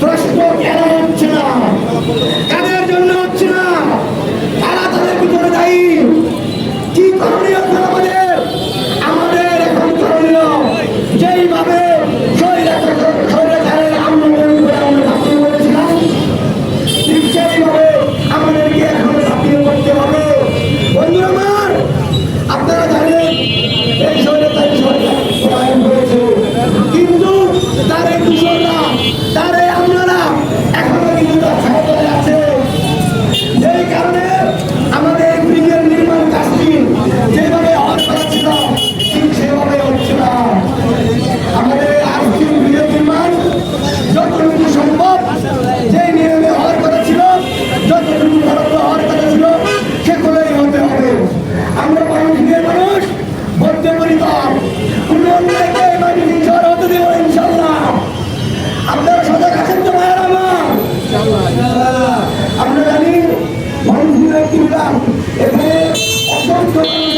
Прошу, ক্ষমতায় আছে সেই কারণে আমাদের ব্রিগেড নির্মাণ কাজটি যেভাবে হওয়ার কথা ছিল ঠিক সেভাবে হচ্ছে না আমাদের আর্থিক ব্রিগেড নির্মাণ যতটুকু সম্ভব যে নিয়মে হওয়ার কথা ছিল যতটুকু বরাদ্দ হওয়ার কথা ছিল সেগুলোই হতে হবে আমরা মানুষ নিয়ে মানুষ। বলতে পারি কোনো অন্যায় ব্যক্তিবিধান এখানে অসংখ্য